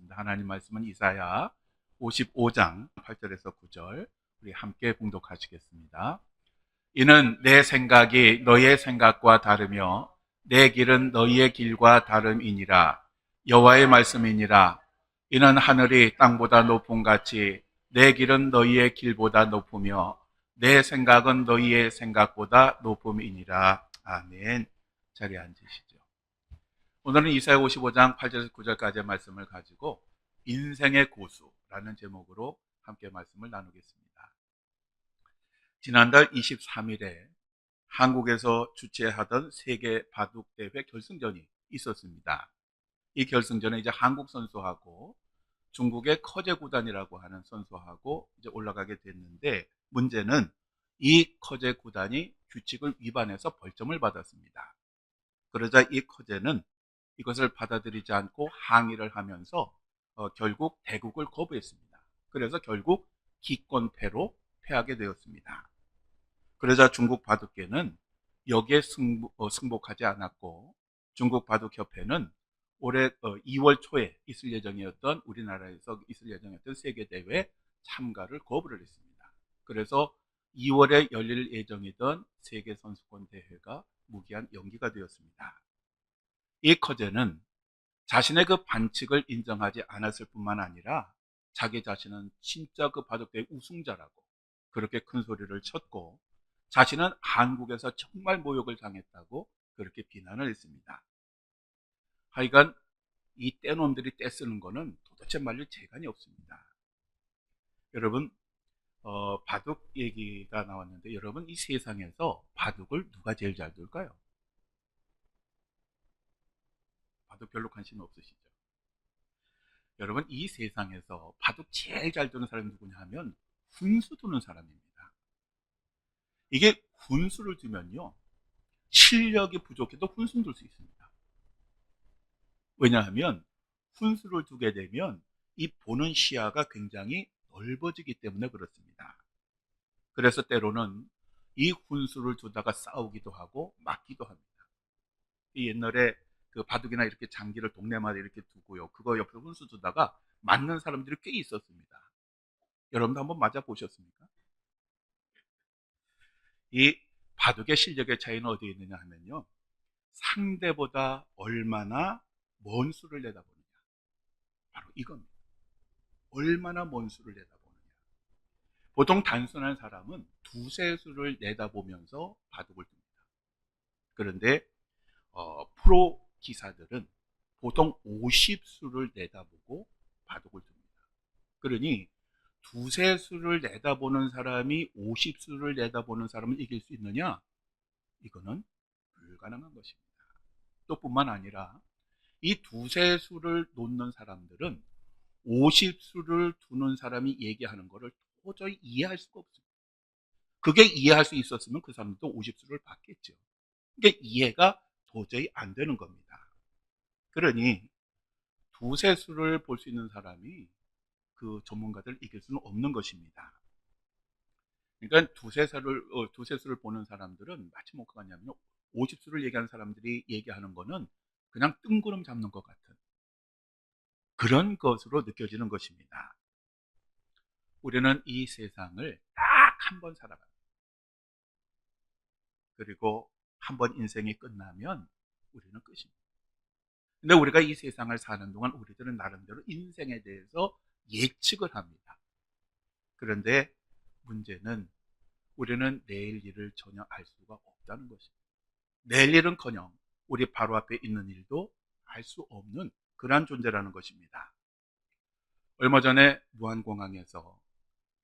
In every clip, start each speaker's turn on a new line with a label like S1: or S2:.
S1: 하겠습니다. 하나님 말씀은 이사야 55장 8절에서 9절 우리 함께 봉독하시겠습니다. 이는 내 생각이 너의 생각과 다르며 내 길은 너희의 길과 다름이니라 여호와의 말씀이니라 이는 하늘이 땅보다 높음 같이 내 길은 너희의 길보다 높으며 내 생각은 너희의 생각보다 높음이니라 아멘 자리에 앉으시죠. 오늘은 이사야 55장 8절에서 9절까지의 말씀을 가지고 인생의 고수라는 제목으로 함께 말씀을 나누겠습니다. 지난달 23일에 한국에서 주최하던 세계 바둑 대회 결승전이 있었습니다. 이 결승전에 이제 한국 선수하고 중국의 커제 구단이라고 하는 선수하고 이제 올라가게 됐는데 문제는 이 커제 구단이 규칙을 위반해서 벌점을 받았습니다. 그러자 이 커제는 이것을 받아들이지 않고 항의를 하면서 어, 결국 대국을 거부했습니다. 그래서 결국 기권패로 패하게 되었습니다. 그러자 중국 바둑계는 여기에 승부, 어, 승복하지 않았고 중국 바둑협회는 올해 어, 2월 초에 있을 예정이었던 우리나라에서 있을 예정이었던 세계대회 참가를 거부를 했습니다. 그래서 2월에 열릴 예정이던 세계선수권 대회가 무기한 연기가 되었습니다. 이 커제는 자신의 그 반칙을 인정하지 않았을 뿐만 아니라 자기 자신은 진짜 그 바둑대회 우승자라고 그렇게 큰 소리를 쳤고 자신은 한국에서 정말 모욕을 당했다고 그렇게 비난을 했습니다. 하여간 이 떼놈들이 떼쓰는 거는 도대체 말로 재간이 없습니다. 여러분 어, 바둑 얘기가 나왔는데 여러분 이 세상에서 바둑을 누가 제일 잘 둘까요? 바둑 별로 관심 없으시죠? 여러분 이 세상에서 바둑 제일 잘 두는 사람이 누구냐 하면 훈수 두는 사람입니다. 이게 훈수를 두면요 실력이 부족해도 훈수를 둘 수 있습니다. 왜냐하면 훈수를 두게 되면 이 보는 시야가 굉장히 넓어지기 때문에 그렇습니다. 그래서 때로는 이 훈수를 두다가 싸우기도 하고 맞기도 합니다. 이 옛날에 그 바둑이나 이렇게 장기를 동네마다 이렇게 두고요. 그거 옆에 훈수 두다가 맞는 사람들이 꽤 있었습니다. 여러분도 한번 맞아 보셨습니까? 이 바둑의 실력의 차이는 어디에 있느냐 하면요. 상대보다 얼마나 먼 수를 내다보느냐. 바로 이겁니다. 얼마나 먼 수를 내다보느냐. 보통 단순한 사람은 두세 수를 내다보면서 바둑을 둡니다. 그런데 어, 프로 기사들은 보통 50수를 내다보고 바둑을 둡니다. 그러니 두세 수를 내다보는 사람이 50수를 내다보는 사람을 이길 수 있느냐? 이거는 불가능한 것입니다. 또 뿐만 아니라 이 두세 수를 놓는 사람들은 50수를 두는 사람이 얘기하는 것을 도저히 이해할 수가 없습니다. 그게 이해할 수 있었으면 그 사람도 50수를 받겠죠. 이게 이해가 도저히 안 되는 겁니다. 그러니 두 세 수를 볼 수 있는 사람이 그 전문가들 이길 수는 없는 것입니다. 그러니까 두세 수를 어, 두세 수를 보는 사람들은 마치 뭐가 같냐면요. 50수를 얘기하는 사람들이 얘기하는 거는 그냥 뜬구름 잡는 것 같은 그런 것으로 느껴지는 것입니다. 우리는 이 세상을 딱 한 번 살아갑니다. 그리고 한번 인생이 끝나면 우리는 끝입니다. 근데 우리가 이 세상을 사는 동안 우리들은 나름대로 인생에 대해서 예측을 합니다. 그런데 문제는 우리는 내일 일을 전혀 알 수가 없다는 것입니다. 내일 일은커녕 우리 바로 앞에 있는 일도 알 수 없는 그러한 존재라는 것입니다. 얼마 전에 무한공항에서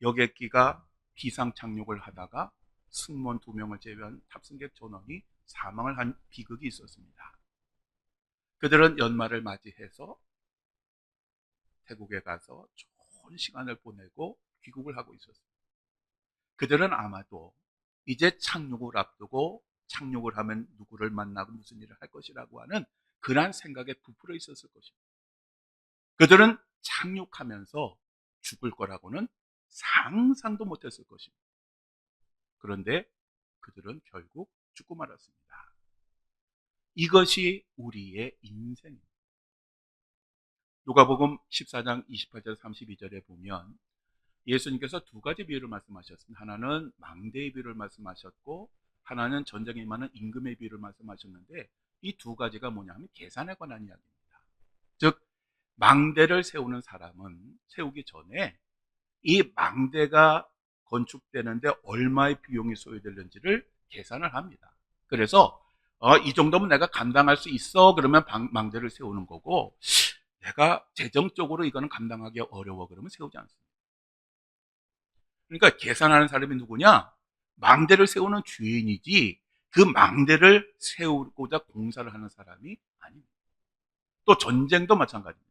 S1: 여객기가 비상 착륙을 하다가 승무원 두 명을 제외한 탑승객 전원이 사망을 한 비극이 있었습니다. 그들은 연말을 맞이해서 태국에 가서 좋은 시간을 보내고 귀국을 하고 있었습니다. 그들은 아마도 이제 착륙을 앞두고 착륙을 하면 누구를 만나고 무슨 일을 할 것이라고 하는 그러한 생각에 부풀어 있었을 것입니다. 그들은 착륙하면서 죽을 거라고는 상상도 못했을 것입니다. 그런데 그들은 결국 죽고 말았습니다. 이것이 우리의 인생입니다. 누가복음 14장 28절 32절에 보면 예수님께서 두 가지 비유를 말씀하셨습니다. 하나는 망대의 비유를 말씀하셨고 하나는 전쟁에 임하는 임금의 비유를 말씀하셨는데 이 두 가지가 뭐냐면 계산에 관한 이야기입니다. 즉 망대를 세우는 사람은 세우기 전에 이 망대가 건축되는데 얼마의 비용이 소요되는지를 계산을 합니다. 그래서 어, 이 정도면 내가 감당할 수 있어 그러면 방- 망대를 세우는 거고 내가 재정적으로 이거는 감당하기 어려워 그러면 세우지 않습니다. 그러니까 계산하는 사람이 누구냐? 망대를 세우는 주인이지 그 망대를 세우고자 공사를 하는 사람이 아닙니다. 또 전쟁도 마찬가지입니다.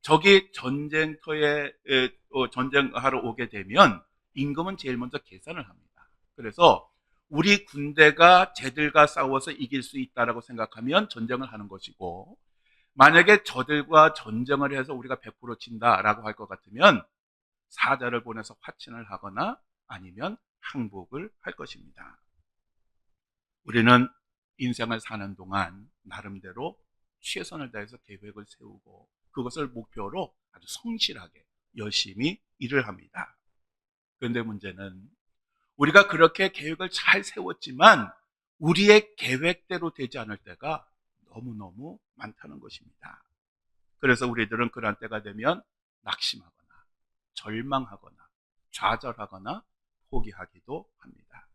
S1: 저기 전쟁터에 에, 어, 전쟁하러 오게 되면 임금은 제일 먼저 계산을 합니다. 그래서 우리 군대가 쟤들과 싸워서 이길 수 있다라고 생각하면 전쟁을 하는 것이고 만약에 저들과 전쟁을 해서 우리가 100% 친다라고 할 것 같으면 사자를 보내서 화친을 하거나 아니면 항복을 할 것입니다. 우리는 인생을 사는 동안 나름대로 최선을 다해서 계획을 세우고 그것을 목표로 아주 성실하게 열심히 일을 합니다. 그런데 문제는 우리가 그렇게 계획을 잘 세웠지만 우리의 계획대로 되지 않을 때가 너무너무 많다는 것입니다. 그래서 우리들은 그런 때가 되면 낙심하거나 절망하거나 좌절하거나 포기하기도 합니다.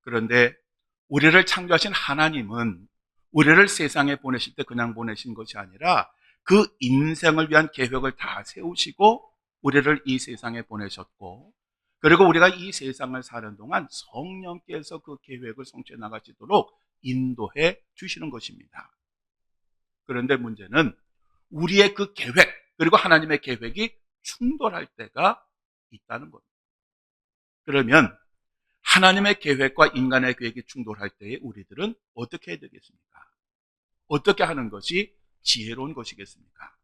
S1: 그런데 우리를 창조하신 하나님은 우리를 세상에 보내실 때 그냥 보내신 것이 아니라 그 인생을 위한 계획을 다 세우시고 우리를 이 세상에 보내셨고 그리고 우리가 이 세상을 사는 동안 성령께서 그 계획을 성취해 나가시도록 인도해 주시는 것입니다. 그런데 문제는 우리의 그 계획 그리고 하나님의 계획이 충돌할 때가 있다는 겁니다. 그러면 하나님의 계획과 인간의 계획이 충돌할 때에 우리들은 어떻게 해야 되겠습니까? 어떻게 하는 것이 지혜로운 것이겠습니까?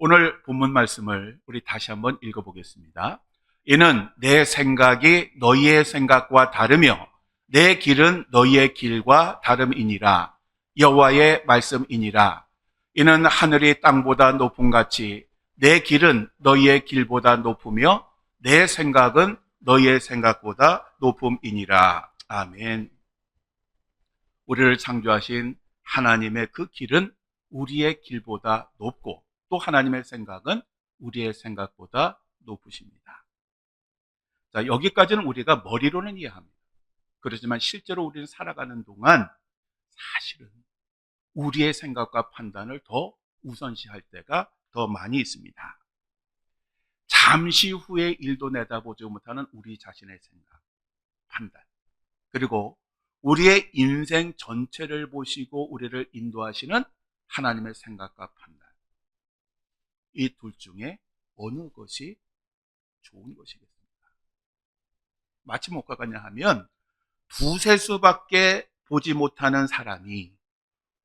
S1: 오늘 본문 말씀을 우리 다시 한번 읽어보겠습니다. 이는 내 생각이 너희의 생각과 다르며 내 길은 너희의 길과 다름이니라. 여호와의 말씀이니라. 이는 하늘이 땅보다 높음 같이 내 길은 너희의 길보다 높으며 내 생각은 너희의 생각보다 높음이니라. 아멘. 우리를 창조하신 하나님의 그 길은 우리의 길보다 높고 또 하나님의 생각은 우리의 생각보다 높으십니다. 자, 여기까지는 우리가 머리로는 이해합니다. 그렇지만 실제로 우리는 살아가는 동안 사실은 우리의 생각과 판단을 더 우선시할 때가 더 많이 있습니다. 잠시 후의 일도 내다보지 못하는 우리 자신의 생각, 판단, 그리고 우리의 인생 전체를 보시고 우리를 인도하시는 하나님의 생각과 판단. 이 둘 중에 어느 것이 좋은 것이겠습니까? 마치 뭐가 같냐 하면 두세 수밖에 보지 못하는 사람이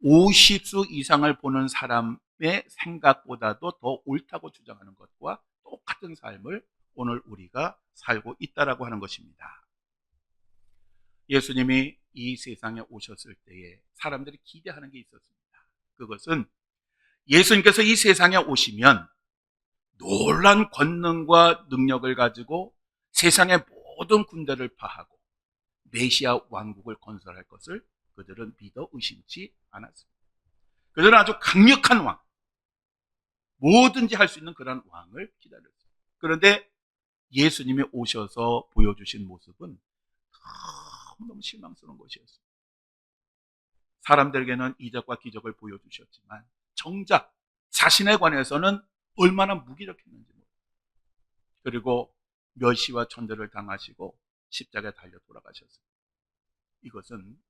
S1: 50수 이상을 보는 사람의 생각보다도 더 옳다고 주장하는 것과 똑같은 삶을 오늘 우리가 살고 있다라고 하는 것입니다. 예수님이 이 세상에 오셨을 때에 사람들이 기대하는 게 있었습니다. 그것은 예수님께서 이 세상에 오시면 놀란 권능과 능력을 가지고 세상의 모든 군대를 파하고 메시아 왕국을 건설할 것을 그들은 믿어 의심치 않았습니다. 그들은 아주 강력한 왕, 뭐든지 할 수 있는 그런 왕을 기다렸습니다. 그런데 예수님이 오셔서 보여주신 모습은 너무너무 실망스러운 것이었습니다. 사람들에게는 이적과 기적을 보여주셨지만 정작 자신에 관해서는 얼마나 무기력했는지 모릅니다. 그리고 멸시와 천대를 당하시고 십자가에 달려 돌아가셨습니다. 이것은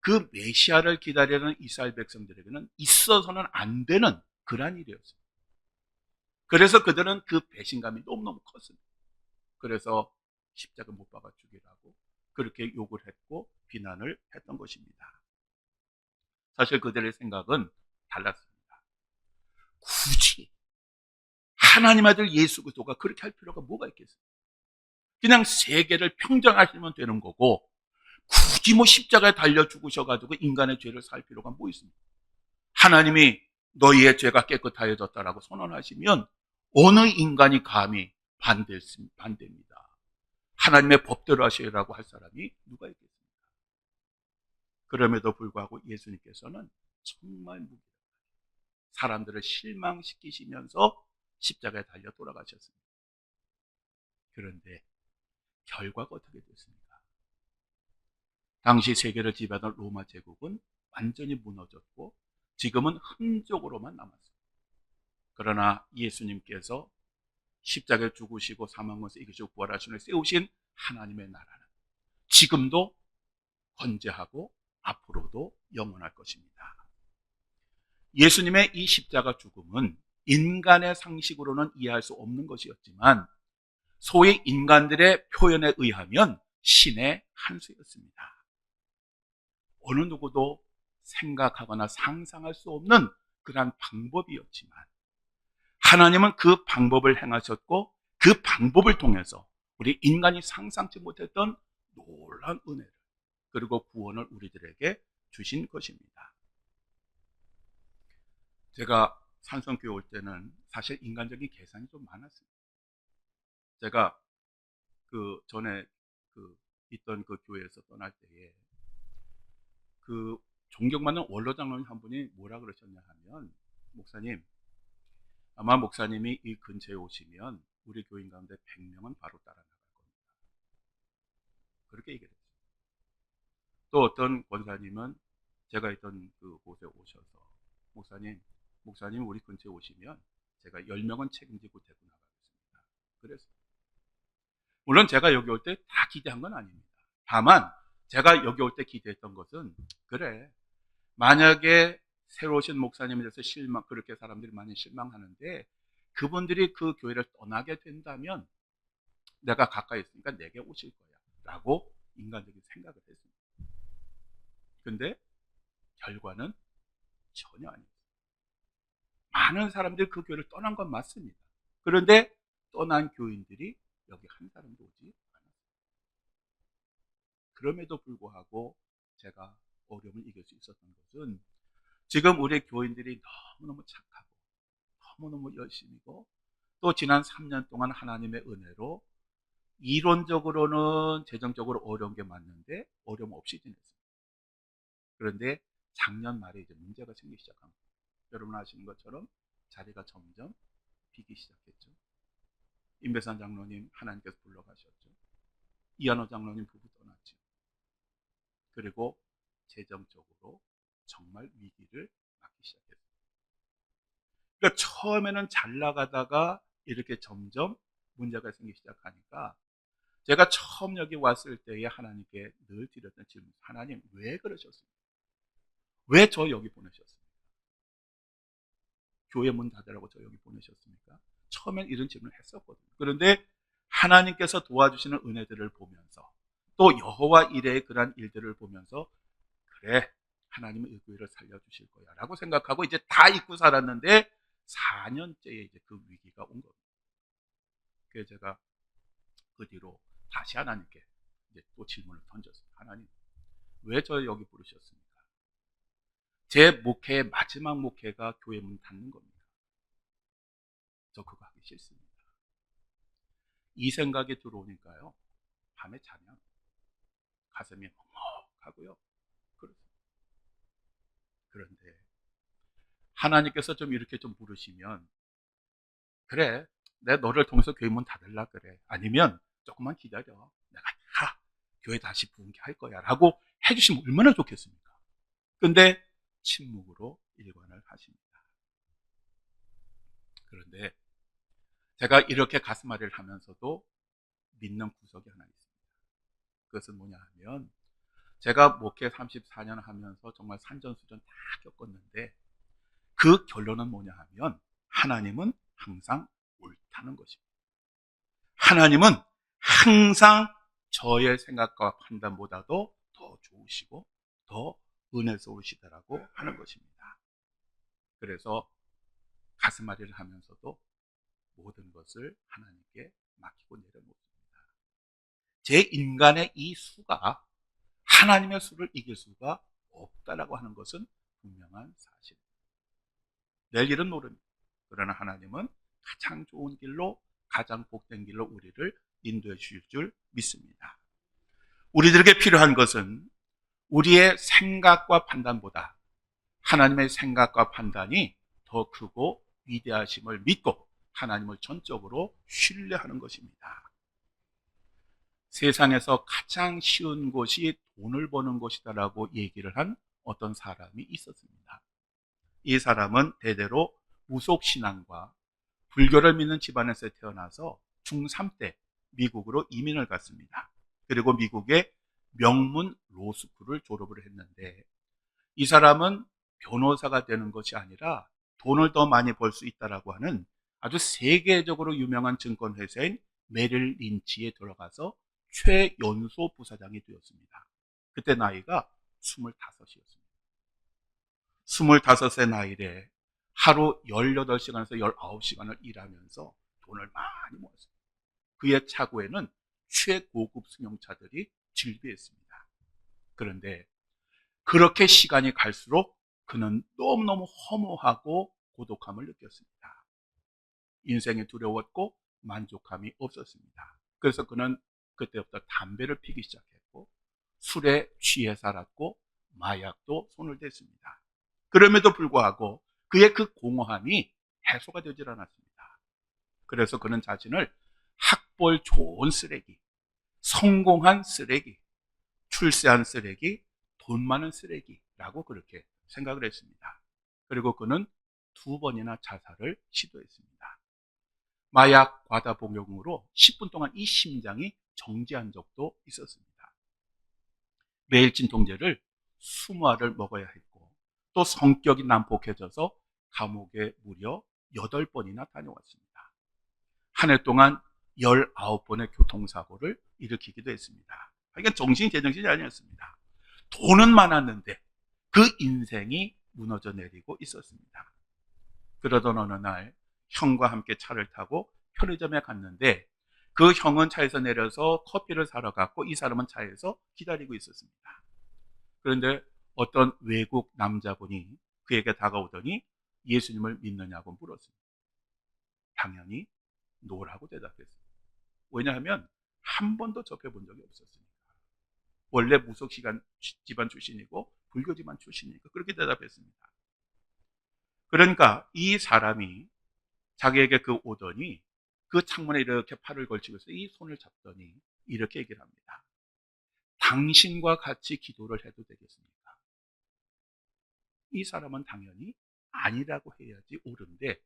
S1: 그 메시아를 기다리는 이스라엘 백성들에게는 있어서는 안 되는 그러한 일이었습니다. 그래서 그들은 그 배신감이 너무너무 컸습니다. 그래서 십자가 못 박아 죽이라고 그렇게 욕을 했고 비난을 했던 것입니다. 사실 그들의 생각은 달랐습니다. 굳이 하나님 아들 예수 그리스도가 그렇게 할 필요가 뭐가 있겠어요? 그냥 세계를 평정하시면 되는 거고 굳이 뭐 십자가에 달려 죽으셔가지고 인간의 죄를 살 필요가 뭐 있습니까? 하나님이 너희의 죄가 깨끗하여졌다라고 선언하시면 어느 인간이 감히 반대, 반대입니다. 하나님의 법대로 하시라고 할 사람이 누가 있겠습니까? 그럼에도 불구하고 예수님께서는 정말 무기 사람들을 실망시키시면서 십자가에 달려 돌아가셨습니다. 그런데 결과가 어떻게 됐습니까? 당시 세계를 지배하던 로마 제국은 완전히 무너졌고 지금은 흔적으로만 남았습니다. 그러나 예수님께서 십자가에 죽으시고 사망에서 이기시고 부활하시는 세우신 하나님의 나라는 지금도 건재하고 앞으로도 영원할 것입니다. 예수님의 이 십자가 죽음은 인간의 상식으로는 이해할 수 없는 것이었지만 소위 인간들의 표현에 의하면 신의 한 수였습니다. 어느 누구도 생각하거나 상상할 수 없는 그러한 방법이었지만 하나님은 그 방법을 행하셨고 그 방법을 통해서 우리 인간이 상상치 못했던 놀라운 은혜를 그리고 구원을 우리들에게 주신 것입니다. 제가 산성교회 올 때는 사실 인간적인 계산이 좀 많았습니다. 제가 그 전에 그 있던 그 교회에서 떠날 때에 그 존경받는 원로 장로님 한 분이 뭐라 그러셨냐 하면 목사님 아마 목사님이 이 근처에 오시면 우리 교인 가운데 100명은 바로 따라 나갈 겁니다. 그렇게 얘기를 했어요. 또 어떤 권사님은 제가 있던 그 곳에 오셔서 목사님, 목사님 우리 근처에 오시면 제가 10명은 책임지고 데리고 나가겠습니다. 그랬어요. 물론 제가 여기 올 때 다 기대한 건 아닙니다. 다만 제가 여기 올 때 기대했던 것은 그래 만약에 새로 오신 목사님에 대해서 실망 그렇게 사람들이 많이 실망하는데 그분들이 그 교회를 떠나게 된다면 내가 가까이 있으니까 내게 오실 거야 라고 인간적인 생각을 했습니다. 근데 결과는 전혀 아닙니다. 많은 사람들이 그 교회를 떠난 건 맞습니다. 그런데 떠난 교인들이 여기 한 사람도 오지 않았습니다. 그럼에도 불구하고 제가 어려움을 이길 수 있었던 것은 지금 우리 교인들이 너무너무 착하고 너무너무 열심이고 또 지난 3년 동안 하나님의 은혜로 이론적으로는 재정적으로 어려운 게 맞는데 어려움 없이 지냈습니다. 그런데 작년 말에 이제 문제가 생기기 시작합니다. 여러분 아시는 것처럼 자리가 점점 비기 시작했죠. 임배산 장로님 하나님께서 불러가셨죠. 이한호 장로님 부부 떠났죠. 그리고 재정적으로 정말 위기를 맞기 시작했어요. 그러니까 처음에는 잘 나가다가 이렇게 점점 문제가 생기기 시작하니까 제가 처음 여기 왔을 때에 하나님께 늘 드렸던 질문, 하나님 왜 그러셨습니까? 왜 저 여기 보내셨습니까? 교회 문 닫으라고 저 여기 보내셨습니까? 처음엔 이런 질문을 했었거든요. 그런데 하나님께서 도와주시는 은혜들을 보면서 또 여호와 일의 그러한 일들을 보면서 그래 하나님은 이 교회를 살려주실 거야 라고 생각하고 이제 다 잊고 살았는데 4년째에 이제 그 위기가 온 겁니다. 그래서 제가 그 뒤로 다시 하나님께 이제 또 질문을 던졌어요. 하나님, 왜 저 여기 부르셨습니까? 제 목회의 마지막 목회가 교회 문 닫는 겁니다. 저 그거 하기 싫습니다. 이 생각이 들어오니까요. 밤에 자면 가슴이 먹먹하고요. 그런데 하나님께서 좀 이렇게 좀 부르시면 그래 내 너를 통해서 교회 문 닫을라 그래 아니면 조금만 기다려 내가 다 교회 다시 부흥케 할 거야 라고 해주시면 얼마나 좋겠습니까 근데 침묵으로 일관을 하십니다 그런데 제가 이렇게 가슴앓이를 하면서도 믿는 구석이 하나 있습니다 그것은 뭐냐 하면 제가 목회 34년 하면서 정말 산전수전 다 겪었는데 그 결론은 뭐냐 하면 하나님은 항상 옳다는 것입니다. 하나님은 항상 저의 생각과 판단보다도 더 좋으시고 더 은혜스러우시다라고 하는 것입니다. 그래서 가슴앓이를 하면서도 모든 것을 하나님께 맡기고 내려놓습니다. 제 인간의 이 수가 하나님의 수를 이길 수가 없다라고 하는 것은 분명한 사실입니다. 낼 일은 모릅니다. 그러나 하나님은 가장 좋은 길로 가장 복된 길로 우리를 인도해 주실 줄 믿습니다. 우리들에게 필요한 것은 우리의 생각과 판단보다 하나님의 생각과 판단이 더 크고 위대하심을 믿고 하나님을 전적으로 신뢰하는 것입니다. 세상에서 가장 쉬운 것이 돈을 버는 것이다라고 얘기를 한 어떤 사람이 있었습니다. 이 사람은 대대로 무속신앙과 불교를 믿는 집안에서 태어나서 중3 때 미국으로 이민을 갔습니다. 그리고 미국의 명문 로스쿨을 졸업을 했는데 이 사람은 변호사가 되는 것이 아니라 돈을 더 많이 벌 수 있다라고 하는 아주 세계적으로 유명한 증권회사인 메릴 린치에 들어가서 최연소 부사장이 되었습니다. 그때 나이가 25이었습니다. 25의 나이에 하루 18시간에서 19시간을 일하면서 돈을 많이 모았습니다. 그의 차고에는 최고급 승용차들이 질비했습니다. 그런데 그렇게 시간이 갈수록 그는 너무너무 허무하고 고독함을 느꼈습니다. 인생이 두려웠고 만족감이 없었습니다. 그래서 그는 그때부터 담배를 피기 시작했고 술에 취해 살았고 마약도 손을 댔습니다. 그럼에도 불구하고 그의 그 공허함이 해소가 되질 않았습니다. 그래서 그는 자신을 학벌 좋은 쓰레기, 성공한 쓰레기, 출세한 쓰레기, 돈 많은 쓰레기라고 그렇게 생각을 했습니다. 그리고 그는 두 번이나 자살을 시도했습니다. 마약 과다 복용으로 10분 동안 이 심장이 정지한 적도 있었습니다. 매일 진통제를 20알을 먹어야 했고 또 성격이 난폭해져서 감옥에 무려 8번이나 다녀왔습니다. 한 해 동안 19번의 교통사고를 일으키기도 했습니다. 그러니까 정신이 제정신이 아니었습니다. 돈은 많았는데 그 인생이 무너져 내리고 있었습니다. 그러던 어느 날 형과 함께 차를 타고 편의점에 갔는데 그 형은 차에서 내려서 커피를 사러 갔고 이 사람은 차에서 기다리고 있었습니다. 그런데 어떤 외국 남자분이 그에게 다가오더니 예수님을 믿느냐고 물었습니다. 당연히 노라고 대답했습니다. 왜냐하면 한 번도 접해본 적이 없었으니까. 원래 무속 시간 집안 출신이고 불교 집안 출신이니까 그렇게 대답했습니다. 그러니까 이 사람이 자기에게 그 오더니 그 창문에 이렇게 팔을 걸치고 있어 이 손을 잡더니 이렇게 얘기를 합니다. 당신과 같이 기도를 해도 되겠습니까? 이 사람은 당연히 아니라고 해야지 옳은데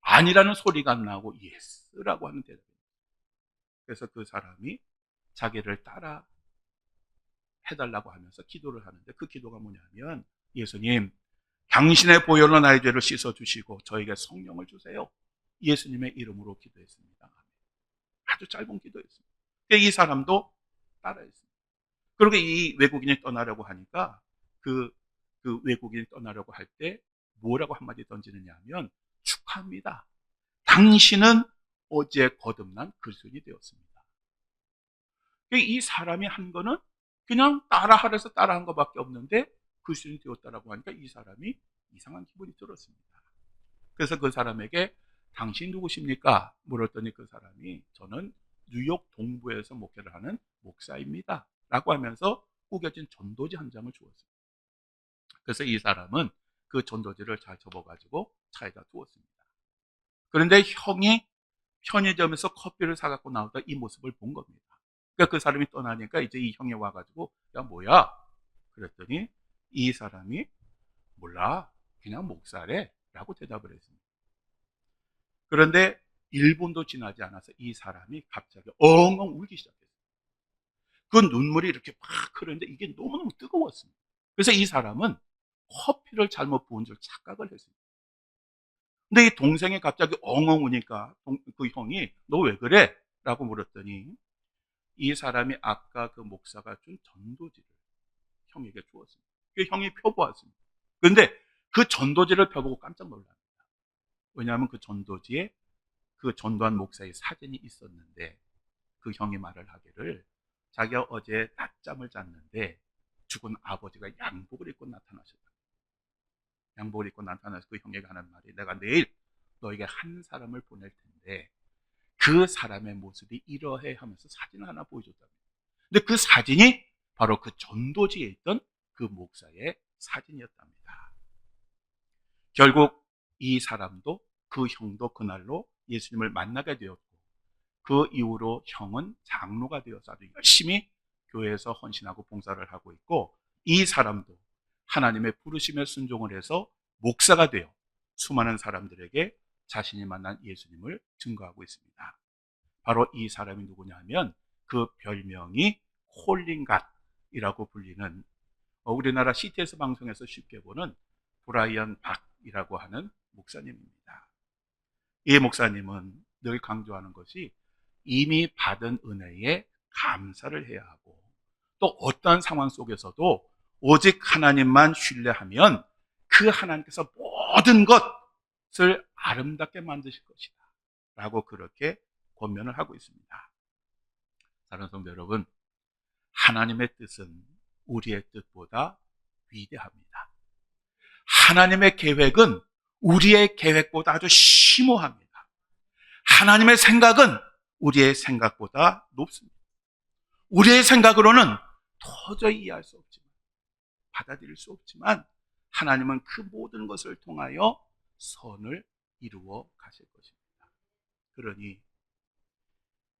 S1: 아니라는 소리가 안 나고 예스라고 하는 대답입니다. 그래서 그 사람이 자기를 따라 해달라고 하면서 기도를 하는데 그 기도가 뭐냐면 예수님 당신의 보혈로 나의 죄를 씻어주시고 저에게 성령을 주세요. 예수님의 이름으로 기도했습니다. 아주 짧은 기도였습니다. 이 사람도 따라했습니다. 그리고 이 외국인이 떠나려고 하니까 그, 그 외국인이 떠나려고 할 때 뭐라고 한마디 던지느냐 하면 축하합니다. 당신은 어제 거듭난 그리스도인이 되었습니다. 이 사람이 한 거는 그냥 따라하래서 따라한 것밖에 없는데 그리스도인이 되었다라고 하니까 이 사람이 이상한 기분이 들었습니다. 그래서 그 사람에게 당신 누구십니까? 물었더니 그 사람이 저는 뉴욕 동부에서 목회를 하는 목사입니다. 라고 하면서 구겨진 전도지 한 장을 주었습니다. 그래서 이 사람은 그 전도지를 잘 접어가지고 차에다 두었습니다. 그런데 형이 편의점에서 커피를 사갖고 나오다 이 모습을 본 겁니다. 그러니까 그 사람이 떠나니까 이제 이 형이 와가지고 야 뭐야? 그랬더니 이 사람이 몰라 그냥 목사래 라고 대답을 했습니다. 그런데 1분도 지나지 않아서 이 사람이 갑자기 엉엉 울기 시작했어요. 그 눈물이 이렇게 막 흐르는데 이게 너무너무 뜨거웠습니다. 그래서 이 사람은 커피를 잘못 부은 줄 착각을 했습니다. 근데 이 동생이 갑자기 엉엉 우니까 그 형이 너 왜 그래? 라고 물었더니 이 사람이 아까 그 목사가 준 전도지를 형에게 주었습니다. 그 형이 펴보았습니다. 그런데 그 전도지를 펴보고 깜짝 놀랍니다. 왜냐하면 그 전도지에 그 전도한 목사의 사진이 있었는데 그 형이 말을 하기를 자기가 어제 낮잠을 잤는데 죽은 아버지가 양복을 입고 나타나셨다. 양복을 입고 나타나서 그 형제가 하는 말이 내가 내일 너에게 한 사람을 보낼 텐데 그 사람의 모습이 이러해 하면서 사진 하나 보여줬답니다. 근데 그 사진이 바로 그 전도지에 있던 그 목사의 사진이었답니다. 결국 이 사람도 그 형도 그날로 예수님을 만나게 되었고 그 이후로 형은 장로가 되어서 아주 열심히 교회에서 헌신하고 봉사를 하고 있고 이 사람도 하나님의 부르심에 순종을 해서 목사가 되어 수많은 사람들에게 자신이 만난 예수님을 증거하고 있습니다. 바로 이 사람이 누구냐 하면 그 별명이 홀링갓이라고 불리는 어, 우리나라 CTS 방송에서 쉽게 보는 브라이언 박이라고 하는 목사님입니다. 이 목사님은 늘 강조하는 것이 이미 받은 은혜에 감사를 해야 하고 또 어떠한 상황 속에서도 오직 하나님만 신뢰하면 그 하나님께서 모든 것을 아름답게 만드실 것이다. 라고 그렇게 권면을 하고 있습니다. 사랑하는 성도 여러분, 하나님의 뜻은 우리의 뜻보다 위대합니다. 하나님의 계획은 우리의 계획보다 아주 심오합니다. 하나님의 생각은 우리의 생각보다 높습니다. 우리의 생각으로는 도저히 이해할 수 없지만, 받아들일 수 없지만, 하나님은 그 모든 것을 통하여 선을 이루어 가실 것입니다. 그러니,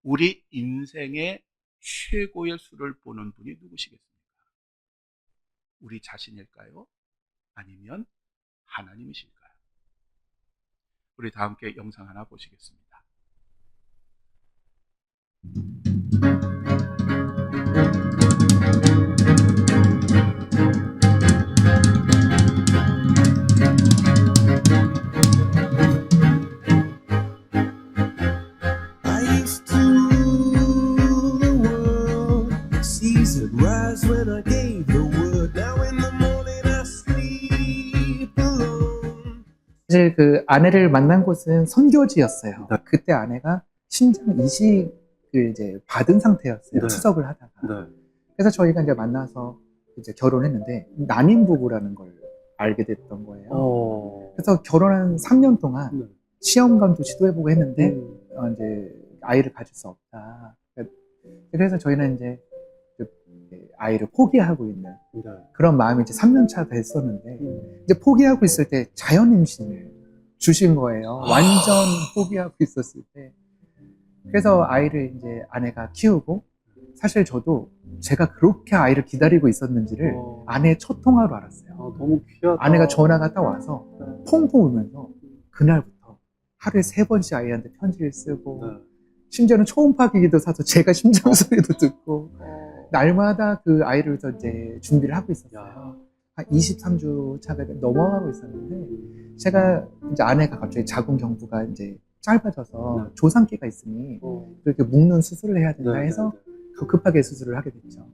S1: 우리 인생의 최고의 수를 보는 분이 누구시겠습니까? 우리 자신일까요? 아니면 하나님이실까요? 우리 다 함께 영상 하나 보시겠습니다.
S2: Rise when I gave the word. Now in the morning I sleep alone.
S3: 사실 그 아내를 만난 곳은 선교지였어요. 그때 아내가 심장 이식을 이제 받은 상태였어요.
S4: 네.
S3: 추석을 하다가.
S4: 네.
S3: 그래서 저희가 이제 만나서 이제 결혼했는데 난임 부부라는 걸 알게 됐던 거예요.
S4: 어.
S3: 그래서 결혼한 3년 동안
S4: 네.
S3: 시험관도 시도해보고 했는데
S4: 음.
S3: 어, 이제 아이를 가질 수 없다. 그래서 저희는 이제 그 아이를 포기하고 있는
S4: 네.
S3: 그런 마음이 이제 3년 차 됐었는데
S4: 음.
S3: 이제 포기하고 있을 때 자연 임신을 주신 거예요. 완전 포기하고 있었을 때. 그래서 아이를 이제 아내가 키우고 사실 저도 제가 그렇게 아이를 기다리고 있었는지를
S4: 어.
S3: 아내의 첫 통화로 알았어요.
S4: 아, 너무 귀하다.
S3: 아내가 전화가 딱 와서 펑펑 울면서 그날부터 하루에 세 번씩 아이한테 편지를 쓰고
S4: 네.
S3: 심지어는 초음파 기기도 사서 제가 심장 소리도 듣고
S4: 어.
S3: 날마다 그 아이를 위해서 이제 준비를 하고 있었어요.
S4: 야.
S3: 한 23주 차가 넘어가고 있었는데 제가 이제 아내가 갑자기 자궁 경부가 이제 짧아져서
S4: 네.
S3: 조상기가 있으니
S4: 어.
S3: 그렇게 묶는 수술을 해야 된다
S4: 네,
S3: 해서
S4: 네,
S3: 그 급하게 수술을 하게 됐죠.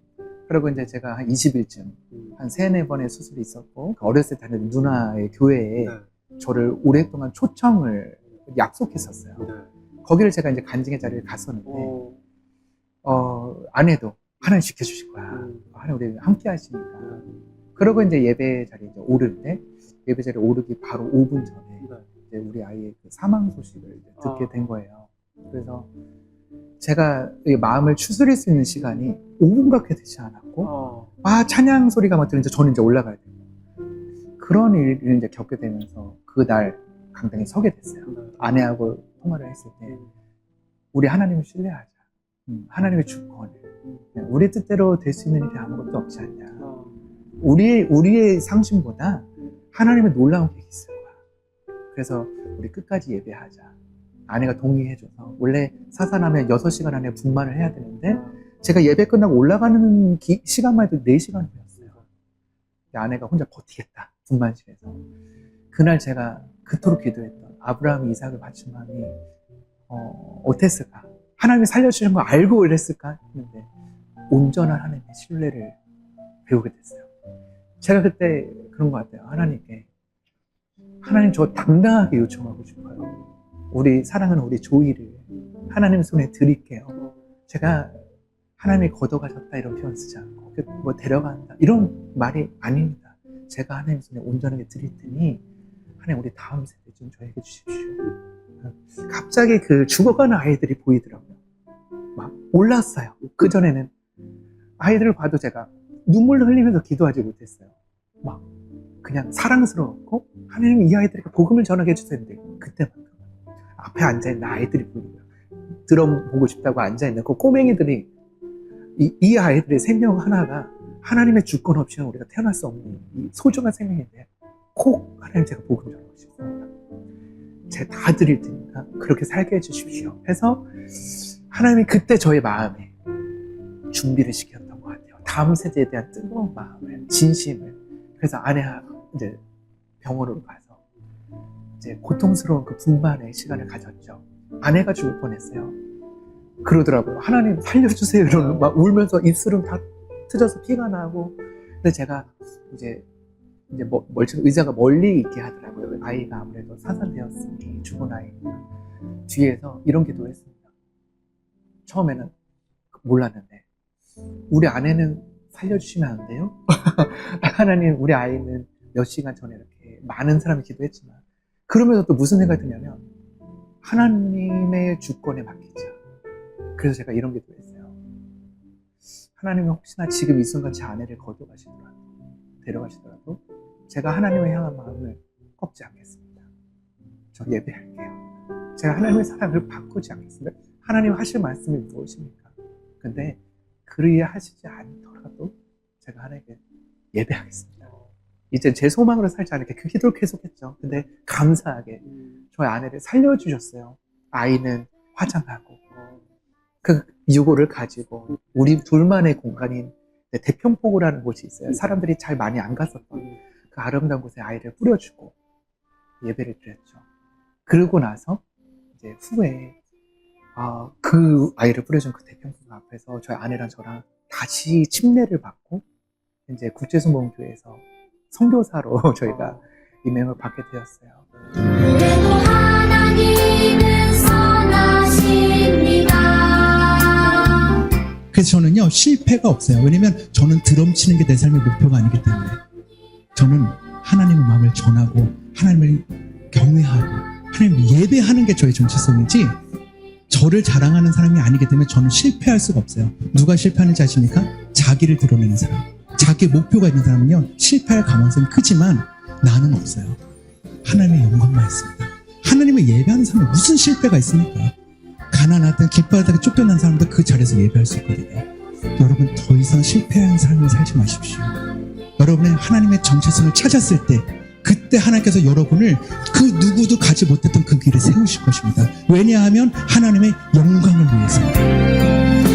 S3: 그리고 이제 제가 한 20일쯤
S4: 네. 음.
S3: 한 세네 번의 수술이 있었고 그 어렸을 때 다니던 누나의 교회에
S4: 네.
S3: 저를 오랫동안 초청을 약속했었어요.
S4: 네.
S3: 거기를 제가 이제 간증의 자리에 갔었는데
S4: 어.
S3: 어, 아내도 하나님 지켜주실 거야.
S4: 음.
S3: 하나님 우리 함께 하시니까.
S4: 네.
S3: 그러고 이제 예배 자리에 이제 때 예배 자리에 오르기 바로 5분 전에
S4: 네.
S3: 이제 우리 아이의 그 사망 소식을 듣게
S4: 아.
S3: 된 거예요. 그래서 제가 이 마음을 추스릴 수 있는 시간이 5분밖에 되지 않았고,
S4: 어.
S3: 아, 찬양 소리가 막 들리는데 저는 이제 올라가야 돼요. 그런 일을 이제 겪게 되면서 그날 강당에 서게 됐어요.
S4: 네.
S3: 아내하고 통화를 했을 때, 우리 하나님을 신뢰하자. 음, 하나님의 주권을. 네, 우리 뜻대로 될 수 있는 일이 아무것도 없지 않냐.
S4: 어.
S3: 우리의, 우리의 상심보다 하나님의 놀라운 계획이 있을 거야. 그래서 우리 끝까지 예배하자. 아내가 동의해줘서 원래 사산하면 6시간 안에 분만을 해야 되는데 제가 예배 끝나고 올라가는 기- 시간만 해도 4시간 되었어요. 아내가 혼자 버티겠다. 분만실에서. 그날 제가 그토록 기도했던 아브라함 이삭을 바친 마음이 어, 어땠을까? 하나님이 살려주신 거 알고 이랬을까? 했는데 온전한 하나님의 신뢰를 배우게 됐어요. 제가 그때 그런 것 같아요. 하나님께 하나님 저 당당하게 요청하고 싶어요. 우리 사랑하는 우리 조이를 하나님 손에 드릴게요. 제가 하나님이 걷어가셨다 이런 표현 쓰지 않고 그뭐 데려간다 이런 말이 아닙니다. 제가 하나님 손에 온전하게 드릴 테니 하나님 우리 다음 세대 좀 저에게 주십시오. 갑자기 그 죽어가는 아이들이 보이더라고요. 막 올랐어요. 그 전에는 아이들을 봐도 제가 눈물을 흘리면서 기도하지 못했어요. 막 그냥 사랑스러웠고 하나님 이 아이들에게 복음을 전하게 해주세요. 근데 그때만큼 앞에 앉아있는 아이들이 보이고요. 드럼 보고 싶다고 앉아있는 그 꼬맹이들이 이, 이 아이들의 생명 하나가 하나님의 주권 없이는 우리가 태어날 수 없는 이 소중한 생명인데 꼭 하나님 제가 복음 전하고 싶습니다. 제가 다 드릴 테니까 그렇게 살게 해주십시오. 해서 하나님이 그때 저의 마음에 준비를 시켰던 것 같아요. 다음 세대에 대한 뜨거운 마음을, 진심을. 그래서 아내와 이제 병원으로 가서 이제 고통스러운 그 분만의 시간을 가졌죠. 아내가 죽을 뻔했어요. 그러더라고요. 하나님 살려주세요. 이러는 막 울면서 입술은 다 트져서 피가 나고. 근데 제가 이제 이제 뭐, 멀쩡 의자가 멀리 있게 하더라고요. 아이가 아무래도 사산되었으니 죽은 아이가 뒤에서 이런 기도를 했습니다. 처음에는 몰랐는데 우리 아내는 살려주시면 안 돼요? 하나님 우리 아이는 몇 시간 전에 이렇게 많은 사람이 기도했지만 그러면서 또 무슨 생각이 드냐면 하나님의 주권에 맡기자. 그래서 제가 이런 기도를 했어요. 하나님은 혹시나 지금 이 순간 제 아내를 거둬가시더라도 데려가시더라도 제가 하나님을 향한 마음을 꺾지 않겠습니다. 저 예배할게요. 제가 하나님의 사랑을 바꾸지 않겠습니다. 하나님 하실 말씀이 무엇입니까? 근데 그리 하시지 않더라도 제가 하나님께 예배하겠습니다. 이제 제 소망으로 살지 않을게 그 기도를 계속했죠. 근데 감사하게 저희 아내를 살려주셨어요. 아이는 화장하고 그 유고를 가지고 우리 둘만의 공간인 대평포구라는 곳이 있어요. 사람들이 잘 많이 안 갔었던 그 아름다운 곳에 아이를 뿌려주고 예배를 드렸죠. 그러고 나서 이제 후에 아, 그 아이를 뿌려준 그 대평포구 앞에서 저희 아내랑 저랑 다시 침례를 받고 이제 국제수목교회에서 선교사로 저희가 임명을 받게 되었어요.
S4: 그래도 하나님은 선하십니다.
S5: 그래서 저는요 실패가 없어요. 왜냐면 저는 드럼 치는 게 내 삶의 목표가 아니기 때문에 저는 하나님의 마음을 전하고 하나님을 경외하고 하나님 예배하는 게 저의 정체성이지 저를 자랑하는 사람이 아니기 때문에 저는 실패할 수가 없어요. 누가 실패하는지 아십니까? 자기를 드러내는 사람. 자기 목표가 있는 사람은요 실패할 가능성이 크지만 나는 없어요. 하나님의 영광만 있습니다. 하나님을 예배하는 사람은 무슨 실패가 있습니까? 가난하든 기뻐하다가 쫓겨난 사람도 그 자리에서 예배할 수 있거든요. 여러분 더 이상 실패한 삶을 살지 마십시오. 여러분의 하나님의 정체성을 찾았을 때 그때 하나님께서 여러분을 그 누구도 가지 못했던 그 길에 세우실 것입니다. 왜냐하면 하나님의 영광을 위해서.